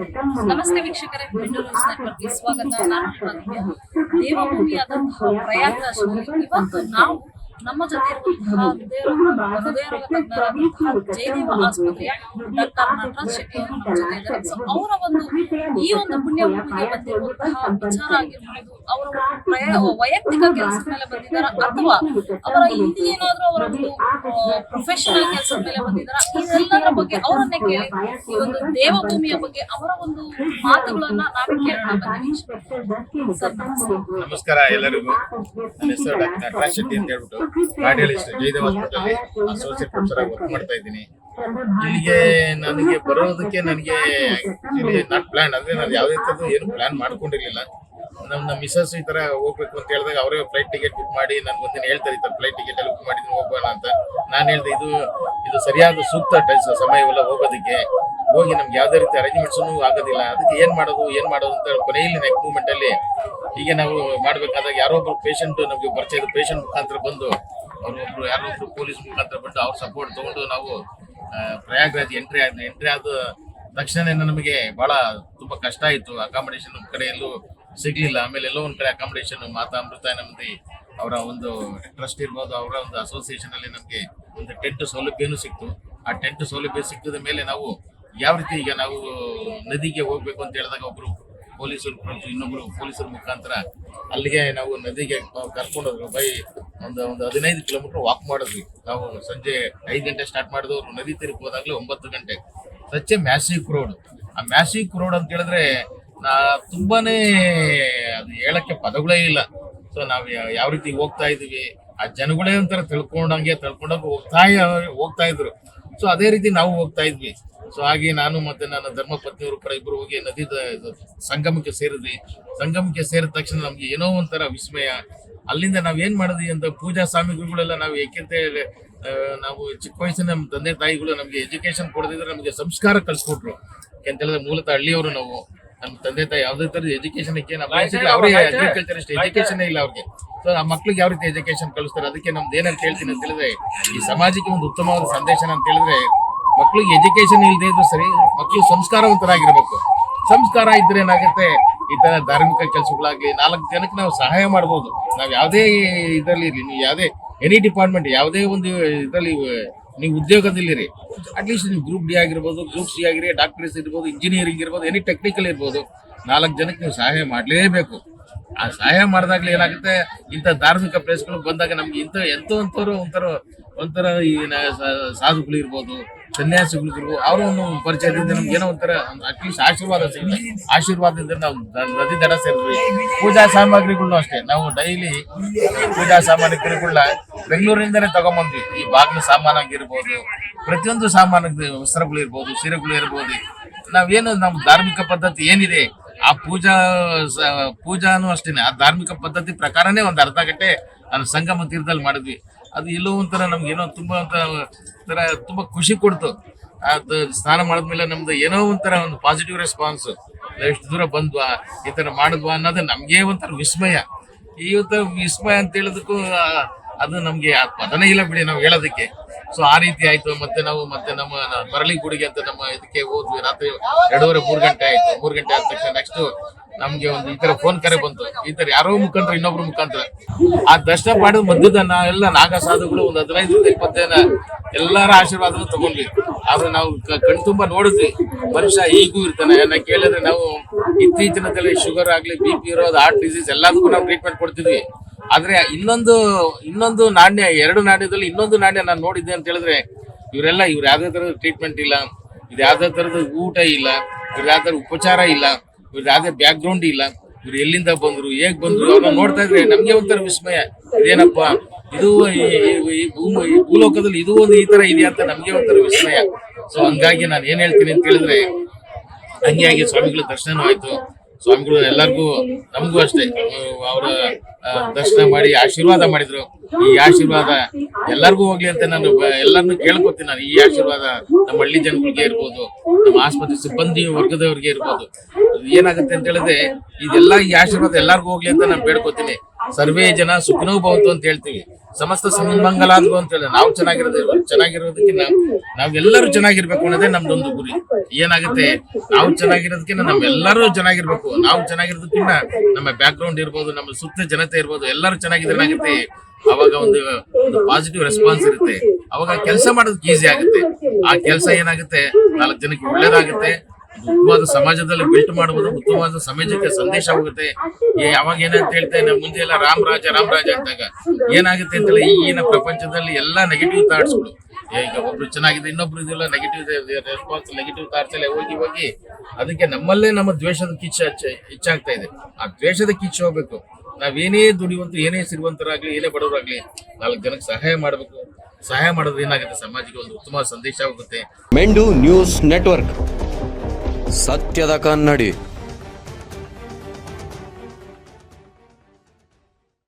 ನಮಸ್ತೆ ವೀಕ್ಷಕರೇ ಸ್ವಾಗತ ನಾನು. ದೇವಭೂಮಿಯಾದಂತಹ ಪ್ರಯಾಗ್ರಾಜ್ನಲ್ಲಿ ಇವತ್ತು ನಾವು ನಮ್ಮ ಜೊತೆ ಇರುವಂತಹ ಹೃದಯ ರೋಗ- ತಜ್ಞರಾದಂತಹ ಜಯದೇವ ಆಸ್ಪತ್ರೆಯ ಡಾಕ್ಟರ್ ನಟರಾಜ್ ಶೆಟ್ಟಿ ಅವರು ನಮ್ಮ ಜೊತೆ ಇದ್ದಾರೆ. ಸೊ ಅವರ ಒಂದು ಈ ಒಂದು ಪುಣ್ಯ ಭೂಮಿಗೆ ಬಂದಿರುವಂತಹ ವಿಚಾರ ಆಗಿರ್ಬೋದು ಅವರ ಒಂದು ಪ್ರಯ- ವೈಯಕ್ತಿಕ ಕೆಲಸದ ಮೇಲೆ ಬಂದಿದ್ದಾರೆ ಅಥವಾ ಅವರ ಇಲ್ಲಿ ಏನಾದ್ರೂ ಅವರ ಒಂದು ಪ್ರೊಫೆಷನಲ್ ಕೆಲಸದ ಮೇಲೆ ಬಂದಿದ್ದಾರೆ. ಇದೆಲ್ಲದರ ಬಗ್ಗೆ ಅವರನ್ನೇ ಕೇಳಿ ಈ ಒಂದು ದೇವಭೂಮಿಯ ಬಗ್ಗೆ ಅವರ ಒಂದು ಮಾತುಗಳನ್ನ ನಾವೇ ಕೇಳೋಣ ಬನ್ನಿ. ನಮಸ್ಕಾರ ಎಲ್ಲರಿಗೂ. ನನ್ನ ಹೆಸರು ಡಾಕ್ಟರ್ ನಟರಾಜ್ ಶೆಟ್ಟಿ ಅಂತ ಹೇಳ್ಬಿಟ್ಟು. Cardiologist Jayadev hospital associate professor ಆಗಿ ವರ್ಕ್ ಮಾಡ್ತಾ ಇದ್ದೀನಿ. ಇಲ್ಲಿಗೆ ನನಗೆ ಬರೋದಕ್ಕೆ ನನಗೆ ನಾಟ್ ಪ್ಲಾನ್ ಅಂದ್ರೆ ನಾನು ಯಾವುದೇ ಥರದ್ದು ಏನು ಪ್ಲಾನ್ ಮಾಡ್ಕೊಂಡಿರ್ಲಿಲ್ಲ. ನಮ್ಮ ಮಿಸಸ್ ಈ ತರ ಹೋಗ್ಬೇಕು ಅಂತ ಹೇಳಿದಾಗ ಅವರೇ ಫ್ಲೈಟ್ ಟಿಕೆಟ್ ಬುಕ್ ಮಾಡಿ ನನ್ಗೆ ಒಂದಿನ ಹೇಳ್ತಾರೆ ಈ ತರ ಫ್ಲೈಟ್ ಟಿಕೆಟ್ ಎಲ್ಲ ಬುಕ್ ಮಾಡಿದ್ದೀನಿ ಹೋಗೋಣ ಅಂತ. ನಾನು ಹೇಳ್ದೆ ಇದು ಇದು ಸರಿಯಾದ ಸೂಕ್ತ ಟೈಸ್ ಸಮಯವಲ್ಲ ಹೋಗೋದಕ್ಕೆ. ಹೋಗಿ ನಮ್ಗೆ ಯಾವುದೇ ರೀತಿ ಅರೇಂಜ್ಮೆಂಟ್ಸ್ ಆಗೋದಿಲ್ಲ. ಅದಕ್ಕೆ ಏನು ಮಾಡೋದು ಏನು ಮಾಡೋದು ಅಂತ ಕೊನೆಯಲ್ಲಿ ನೆಕ್ಸ್ಟ್ ಮೂಮೆಂಟ್ ಅಲ್ಲಿ ಹೀಗೆ ನಾವು ಮಾಡಬೇಕಾದಾಗ ಯಾರೋ ಒಬ್ರು ಪೇಷಂಟ್ ನಮಗೆ ಪರಿಚಯದ ಪೇಷಂಟ್ ಮುಖಾಂತರ ಬಂದು ಅವ್ರೊಬ್ರು ಯಾರೋ ಒಬ್ರು ಪೊಲೀಸ್ ಮುಖಾಂತರ ಬಂದು ಅವ್ರ ಸಪೋರ್ಟ್ ತಗೊಂಡು ನಾವು ಪ್ರಯಾಗ್ರಾಜ್ ಎಂಟ್ರಿ ಆದ ಎಂಟ್ರಿ ಆದ ತಕ್ಷಣ ನಮಗೆ ಬಹಳ ತುಂಬಾ ಕಷ್ಟ ಆಯ್ತು. ಅಕಾಮಡೇಷನ್ ಕಡೆಯಲ್ಲೂ ಸಿಗ್ಲಿಲ್ಲ. ಆಮೇಲೆ ಎಲ್ಲೋ ಒಂದ್ ಕಡೆ ಅಕಾಮಿಡೇಷನ್ ಮಾತಾ ಅಮೃತ ನಮ್ದಿ ಅವರ ಒಂದು ಟ್ರಸ್ಟ್ ಇರ್ಬೋದು. ಅವರ ಒಂದು ಅಸೋಸಿಯೇಷನ್ ಅಲ್ಲಿ ನಮಗೆ ಒಂದು ಟೆಂಟ್ ಸೌಲಭ್ಯನೂ ಸಿಕ್ತು. ಆ ಟೆಂಟ್ ಸೌಲಭ್ಯ ಸಿಕ್ಕಿದ ಮೇಲೆ ನಾವು ಯಾವ ರೀತಿ ಈಗ ನಾವು ನದಿಗೆ ಹೋಗ್ಬೇಕು ಅಂತ ಹೇಳಿದಾಗ ಒಬ್ರು ಪೊಲೀಸರು ಇನ್ನೊಬ್ರು ಪೊಲೀಸರ ಮುಖಾಂತರ ಅಲ್ಲಿಗೆ ನಾವು ನದಿಗೆ ಕರ್ಕೊಂಡು ಹೋದ್ರು. ಬೈ ಒಂದು ಒಂದು ಹದಿನೈದು ಕಿಲೋಮೀಟರ್ ವಾಕ್ ಮಾಡಿದ್ವಿ. ನಾವು ಸಂಜೆ ಐದು ಗಂಟೆ ಸ್ಟಾರ್ಟ್ ಮಾಡಿದವರು ನದಿ ತೀರಕ್ಕೆ ಹೋದಾಗಲೇ ಒಂಬತ್ತು ಗಂಟೆ. ಸಚ್ಚೆ ಮ್ಯಾಸಿಕ್ ರೋಡ್ ಆ ಮ್ಯಾಸಿಕ್ ರೋಡ್ ಅಂತ ಹೇಳಿದ್ರೆ ನಾ ತುಂಬಾನೇ ಅದು ಹೇಳಕ್ಕೆ ಪದಗಳೇ ಇಲ್ಲ. ಸೊ ನಾವು ಯಾವ ರೀತಿ ಹೋಗ್ತಾ ಇದೀವಿ ಆ ಜನಗಳೇ ಒಂಥರ ತಿಳ್ಕೊಂಡಂಗೆ ತಿಳ್ಕೊಂಡಂಗೆ ಹೋಗ್ತಾ ಹೋಗ್ತಾ ಇದ್ರು. ಸೊ ಅದೇ ರೀತಿ ನಾವು ಹೋಗ್ತಾ ಇದ್ವಿ. ಸೊ ಹಾಗೆ ನಾನು ಮತ್ತೆ ನನ್ನ ಧರ್ಮ ಪತ್ನಿಯವರು ಕೂಡ ಇಬ್ಬರು ಹೋಗಿ ನದಿ ಸಂಗಮಕ್ಕೆ ಸೇರಿದ್ವಿ. ಸಂಗಮಕ್ಕೆ ಸೇರಿದ ತಕ್ಷಣ ನಮ್ಗೆ ಏನೋ ಒಂಥರ ವಿಸ್ಮಯ. ಅಲ್ಲಿಂದ ನಾವ್ ಏನ್ ಮಾಡಿದ್ವಿ ಅಂತ ಪೂಜಾ ಸಾಮಗ್ರಿಗಳೆಲ್ಲ ನಾವು ಏಕೆಂತ ಹೇಳಿ ನಾವು ಚಿಕ್ಕ ವಯಸ್ಸಿನ ನಮ್ಮ ತಂದೆ ತಾಯಿಗಳು ನಮ್ಗೆ ಎಜುಕೇಶನ್ ಕೊಡದಿದ್ರೆ ನಮಗೆ ಸಂಸ್ಕಾರ ಕಳ್ಸಿಕೊಟ್ರು. ಅಂತ ಹೇಳಿದ್ರೆ ಮೂಲತಃ ಹಳ್ಳಿಯವರು ನಾವು. ನಮ್ಮ ತಂದೆ ತಾಯಿ ಯಾವುದೇ ತರದ ಎಜುಕೇಶನ್ ಅವರೇ ಅಗ್ರಿಕಲ್ಚರಿಸ್ಟ್ ಎಜುಕೇಶನ್ ಇಲ್ಲ ಅವ್ರಿಗೆ. ಸೊ ಆ ಮಕ್ಳಿಗೆ ಯಾವ ರೀತಿ ಎಜುಕೇಶನ್ ಕಲಿಸ್ತಾರೆ, ಅದಕ್ಕೆ ನಮ್ದು ಏನಂತ ಹೇಳ್ತೀನಿ ಅಂತ ಹೇಳಿದ್ರೆ, ಈ ಸಮಾಜಕ್ಕೆ ಒಂದು ಉತ್ತಮವಾದ ಸಂದೇಶ ಅಂತ ಹೇಳಿದ್ರೆ, ಮಕ್ಳಿಗೆ ಎಜುಕೇಶನ್ ಇಲ್ಲದೆ ಇದ್ರು ಸರಿ, ಮಕ್ಳು ಸಂಸ್ಕಾರವಂತರಾಗಿರ್ಬೇಕು. ಸಂಸ್ಕಾರ ಇದ್ರೆ ಏನಾಗುತ್ತೆ, ಈ ತರ ಧಾರ್ಮಿಕ ಕೆಲಸಗಳಾಗ್ಲಿ, ನಾಲ್ಕು ಜನಕ್ಕೆ ನಾವು ಸಹಾಯ ಮಾಡ್ಬೋದು. ನಾವು ಯಾವುದೇ ಇದರಲ್ಲಿ ಇರಲಿ, ನೀವು ಯಾವುದೇ ಎನಿ ಡಿಪಾರ್ಟ್ಮೆಂಟ್ ಯಾವುದೇ ಒಂದು ಇದರಲ್ಲಿ, ನೀವು ಉದ್ಯೋಗದಲ್ಲಿರಿ. ಅಟ್ಲೀಸ್ಟ್ ನೀವು ಗ್ರೂಪ್ ಡಿ ಆಗಿರ್ಬೋದು ಗ್ರೂಪ್ ಸಿ ಆಗಿರಿ ಡಾಕ್ಟರ್ಸ್ ಇರ್ಬೋದು ಇಂಜಿನಿಯರಿಂಗ್ ಇರ್ಬೋದು ಎನಿ ಟೆಕ್ನಿಕಲ್ ಇರ್ಬೋದು, ನಾಲ್ಕು ಜನಕ್ಕೆ ನೀವು ಸಹಾಯ ಮಾಡಲೇಬೇಕು. ಆ ಸಹಾಯ ಮಾಡಿದಾಗ್ಲೇ ಏನಾಗುತ್ತೆ? ಇಂಥ ಧಾರ್ಮಿಕ ಪ್ಲೇಸ್ಗಳು ಬಂದಾಗ ನಮ್ಗೆ ಇಂಥ, ಎಂತ ಒಂಥರು ಒಂಥರ ಒಂಥರ ಈ ಸಾಧುಗಳು ಇರ್ಬೋದು, ಸನ್ಯಾಸಿಗಳು ಅವರ ಒಂದು ಪರಿಚಯದಿಂದ ನಮ್ಗೆ ಏನೋ ಒಂಥರ ಅಟ್ಲೀಸ್ಟ್ ಆಶೀರ್ವಾದ ಸಿಗಲಿ. ಆಶೀರ್ವಾದದಿಂದ ನಾವು ನದಿ ದಡ ಸೇರಿದ್ವಿ. ಪೂಜಾ ಸಾಮಗ್ರಿಗಳನ್ನು ಅಷ್ಟೇ. ನಾವು ಡೈಲಿ ಪೂಜಾ ಸಾಮಗ್ರಿಗಳನ್ನ ಬೆಂಗಳೂರಿಂದನೇ ತಗೊಂಬಂದ್ವಿ. ಈ ಬಾಗಿಲು ಸಾಮಾನಾಗಿರ್ಬೋದು ಪ್ರತಿಯೊಂದು ಸಾಮಾನು ವಸ್ತ್ರಗಳು ಇರ್ಬೋದು, ಸೀರೆಗಳು ಇರ್ಬೋದು. ನಾವೇನು ನಮ್ಮ ಧಾರ್ಮಿಕ ಪದ್ಧತಿ ಏನಿದೆ? ಆ ಪೂಜಾ ಪೂಜಾನು ಅಷ್ಟೇನೆ. ಆ ಧಾರ್ಮಿಕ ಪದ್ಧತಿ ಪ್ರಕಾರನೇ ಒಂದು ಅರ್ಧ ಗಂಟೆ ಸಂಗಮ ತೀರ್ಥದಲ್ಲಿ ಮಾಡಿದ್ವಿ. ಅದು ಎಲ್ಲೋ ಒಂಥರ ನಮ್ಗೆ ಏನೋ ತುಂಬ ಒಂಥರ ತುಂಬಾ ಖುಷಿ ಕೊಡ್ತು. ಅದು ಸ್ನಾನ ಮಾಡಿದ್ಮೇಲೆ ನಮ್ದು ಏನೋ ಒಂಥರ ಒಂದು ಪಾಸಿಟಿವ್ ರೆಸ್ಪಾನ್ಸ್ ಎಷ್ಟು ದೂರ ಬಂದ್ವಾ, ಈ ಥರ ಮಾಡಿದ್ವಾ ಅನ್ನೋದು ನಮಗೆ ಒಂಥರ ವಿಸ್ಮಯ. ಈ ಒಂಥರ ವಿಸ್ಮಯ ಅಂತ ಹೇಳೋದಕ್ಕೂ ಅದು ನಮಗೆ ಆ ಪದನೇ ಇಲ್ಲ ಬಿಡಿ ನಾವು ಹೇಳೋದಕ್ಕೆ. ಸೊ ಆ ರೀತಿ ಆಯ್ತು. ಮತ್ತೆ ನಾವು, ಮತ್ತೆ ನಮ್ಮ ಮರಳಿ ಗುಡಿಗೆ ಅಂತ ನಮ್ಮ ಇದಕ್ಕೆ ಹೋದ್ವಿ. ರಾತ್ರಿ ಎರಡೂವರೆ, ಮೂರು ಗಂಟೆ ಆಯ್ತು. ಮೂರು ಗಂಟೆ ಆದ ತಕ್ಷಣ ನೆಕ್ಸ್ಟ್ ನಮ್ಗೆ ಒಂದು ಈ ತರ ಫೋನ್ ಕರೆ ಬಂತು. ಈ ತರ ಯಾರೋ ಮುಖಾಂತರ, ಇನ್ನೊಬ್ರು ಮುಖಾಂತರ. ಆ ದರ್ಶನ ಮಾಡಿದ ಮಧ್ಯದ ನಾವೆಲ್ಲ ನಾಗ ಸಾಧುಗಳು ಒಂದು ಹದಿನೈದರಿಂದ ಇಪ್ಪತ್ತು ಜನ ಎಲ್ಲರ ಆಶೀರ್ವಾದನೂ ತಗೊಂಡ್ವಿ. ಆದ್ರೆ ನಾವು ಕ- ಕಣ್ತುಂಬ ನೋಡಿದ್ವಿ. ಮನುಷ್ಯ ಈಗೂ ಇರ್ತಾನೆ. ನಾ ಕೇಳಿದ್ರೆ ನಾವು ಇತ್ತೀಚಿನ ಶುಗರ್ ಆಗ್ಲಿ ಬಿ ಪಿ ಇರೋದು ಹಾರ್ಟ್ ಡಿಸೀಸ್ ಎಲ್ಲದಕ್ಕೂ ನಾವು ಟ್ರೀಟ್ಮೆಂಟ್ ಕೊಡ್ತಿದ್ವಿ. ಆದ್ರೆ ಇನ್ನೊಂದು ಇನ್ನೊಂದು ನಾಣ್ಯ, ಎರಡು ನಾಣ್ಯದಲ್ಲಿ ಇನ್ನೊಂದು ನಾಣ್ಯ ನಾನು ನೋಡಿದ್ದೆ ಅಂತ ಹೇಳಿದ್ರೆ ಇವರೆಲ್ಲ ಇವ್ರು ಯಾವ್ದೇ ತರದ ಟ್ರೀಟ್ಮೆಂಟ್ ಇಲ್ಲ ಇದು ಯಾವುದೇ ತರದ ಊಟ ಇಲ್ಲ, ಇವ್ರ ಯಾವ್ದಾರ ಉಪಚಾರ ಇಲ್ಲ, ಇವ್ರ ಯಾವ್ದೇ ಬ್ಯಾಕ್ ಗ್ರೌಂಡ್ ಇಲ್ಲ, ಇವ್ರು ಎಲ್ಲಿಂದ ಬಂದ್ರು, ಹೇಗ್ ಬಂದ್ರು ಅವ್ರನ್ನ ನೋಡ್ತಾ ಇದ್ರೆ ನಮ್ಗೆ ಒಂಥರ ವಿಸ್ಮಯ. ಇದೇನಪ್ಪ? ಇದು ಈ- ಭೂಮಿ ಭೂಲೋಕದಲ್ಲಿ ಇದು ಒಂದು ಈ ತರ ಇದೆಯಾ ಅಂತ ನಮ್ಗೆ ಒಂಥರ ವಿಸ್ಮಯ. ಸೊ ಹಂಗಾಗಿ ನಾನು ಏನ್ ಹೇಳ್ತೀನಿ ಅಂತ ಹೇಳಿದ್ರೆ, ಹಂಗೆ ಆಗಿ ಸ್ವಾಮಿಗಳ ದರ್ಶನ ಆಯ್ತು. ಸ್ವಾಮಿಗಳು ಎಲ್ಲರಿಗೂ, ನಮಗೂ ಅಷ್ಟೇ. ಅವರ ದರ್ಶನ ಮಾಡಿ, ಆಶೀರ್ವಾದ ಮಾಡಿದ್ರು. ಈ ಆಶೀರ್ವಾದ ಎಲ್ಲರಿಗೂ ಹೋಗ್ಲಿ ಅಂತ ನಾನು ಎಲ್ಲರನ್ನು ಕೇಳ್ಕೊತೀನಿ ನಾನು. ಈ ಆಶೀರ್ವಾದ ನಮ್ಮ ಹಳ್ಳಿ ಜನಗಳಿಗೆ ಇರ್ಬೋದು, ನಮ್ಮ ಆಸ್ಪತ್ರೆ ಸಿಬ್ಬಂದಿ ವರ್ಗದವ್ರಿಗೆ ಇರ್ಬೋದು. ಏನಾಗುತ್ತೆ ಅಂತ ಹೇಳಿದ್ರೆ, ಇದೆಲ್ಲ ಈ ಆಶೀರ್ವಾದ ಎಲ್ಲರಿಗೂ ಹೋಗ್ಲಿ ಅಂತ ನಾನು ಬೇಡ್ಕೋತೀನಿ. ಸರ್ವೇ ಜನ ಸುಖನೂ ಭವಂತು ಅಂತ ಹೇಳ್ತೀವಿ. ಸಮಸ್ತ ಸುಮಂಗಲಾದ್ರು ಅಂತ ಹೇಳಿ ನಾವು ಚೆನ್ನಾಗಿರೋದೇ ಚೆನ್ನಾಗಿರೋದಕ್ಕೆ ನಾವು ನಾವೆಲ್ಲರೂ ಚೆನ್ನಾಗಿರ್ಬೇಕು ಅನ್ನೋದೇ ನಮ್ದೊಂದು ಗುರಿ. ಏನಾಗುತ್ತೆ? ನಾವು ಚೆನ್ನಾಗಿರೋದಕ್ಕಿಂತ ನಾವೆಲ್ಲರೂ ಚೆನ್ನಾಗಿರ್ಬೇಕು. ನಾವು ಚೆನ್ನಾಗಿರೋದಕ್ಕಿಂತ ನಮ್ಮ ಬ್ಯಾಕ್ ಗ್ರೌಂಡ್ ಇರ್ಬೋದು, ನಮ್ಮ ಸುತ್ತ ಜನತೆ ಇರ್ಬೋದು, ಎಲ್ಲರೂ ಚೆನ್ನಾಗಿದ್ರೆ ಏನಾಗುತ್ತೆ? ಅವಾಗ ಒಂದು ಒಂದು ಪಾಸಿಟಿವ್ ರೆಸ್ಪಾನ್ಸ್ ಇರುತ್ತೆ. ಅವಾಗ ಕೆಲಸ ಮಾಡೋದಕ್ಕೆ ಈಸಿ ಆಗುತ್ತೆ. ಆ ಕೆಲಸ ಏನಾಗುತ್ತೆ? ನಾಲ್ಕು ಜನಕ್ಕೆ ಒಳ್ಳೇದಾಗುತ್ತೆ. ಉತ್ತಮವಾದ ಸಮಾಜದಲ್ಲಿ ಬಿಲ್ಟ್ ಮಾಡಬಹುದು ಉತ್ತಮವಾದ ಸಮಾಜಕ್ಕೆ ಸಂದೇಶ ಹೋಗುತ್ತೆ. ಯಾವಾಗ ಏನಂತ ಹೇಳ್ತೇನೆ ಮುಂದೆ ಎಲ್ಲ ರಾಮ್ ರಾಜ, ರಾಮ್ ಅಂತಾಗ ಏನಾಗುತ್ತೆ ಅಂತೇಳಿ ಈಗಿನ ಪ್ರಪಂಚದಲ್ಲಿ ಎಲ್ಲಾ ನೆಗೆಟಿವ್ ಥಾಟ್ಸ್ಗಳು ಈಗ ಒಬ್ರು ಚೆನ್ನಾಗಿದೆ, ಇನ್ನೊಬ್ರು ಇದೆಲ್ಲ ನೆಗೆಟಿವ್ ರೆಸ್ಪಾನ್ಸ್ ನೆಗೆಟಿವ್ ಥಾಟ್ಸ್ ಎಲ್ಲ ಹೋಗಿ ಹೋಗಿ, ಅದಕ್ಕೆ ನಮ್ಮಲ್ಲೇ ನಮ್ಮ ದ್ವೇಷದ ಕಿಚ್ಚ ಹೆಚ್ಚ- ಹೆಚ್ಚಾಗ್ತಾ ಇದೆ. ಆ ದ್ವೇಷದ ಕಿಚ್ಚು ಹೋಗ್ಬೇಕು. ನಾವೇನೇ ದುಡಿಯುವಂತ, ಏನೇ ಸಿರುವಂತರಾಗ್ಲಿ ಏನೇ ಬಡವರಾಗ್ಲಿ, ನಾಲ್ಕು ಜನಕ್ಕೆ ಸಹಾಯ ಮಾಡಬೇಕು. ಸಹಾಯ ಮಾಡೋದು ಏನಾಗುತ್ತೆ? ಸಮಾಜಕ್ಕೆ ಒಂದು ಉತ್ತಮ ಸಂದೇಶ ಹೋಗುತ್ತೆ. ಮೆಂಡು ನ್ಯೂಸ್ ನೆಟ್ವರ್ಕ್. ಸತ್ಯದ ಕನ್ನಡಿ.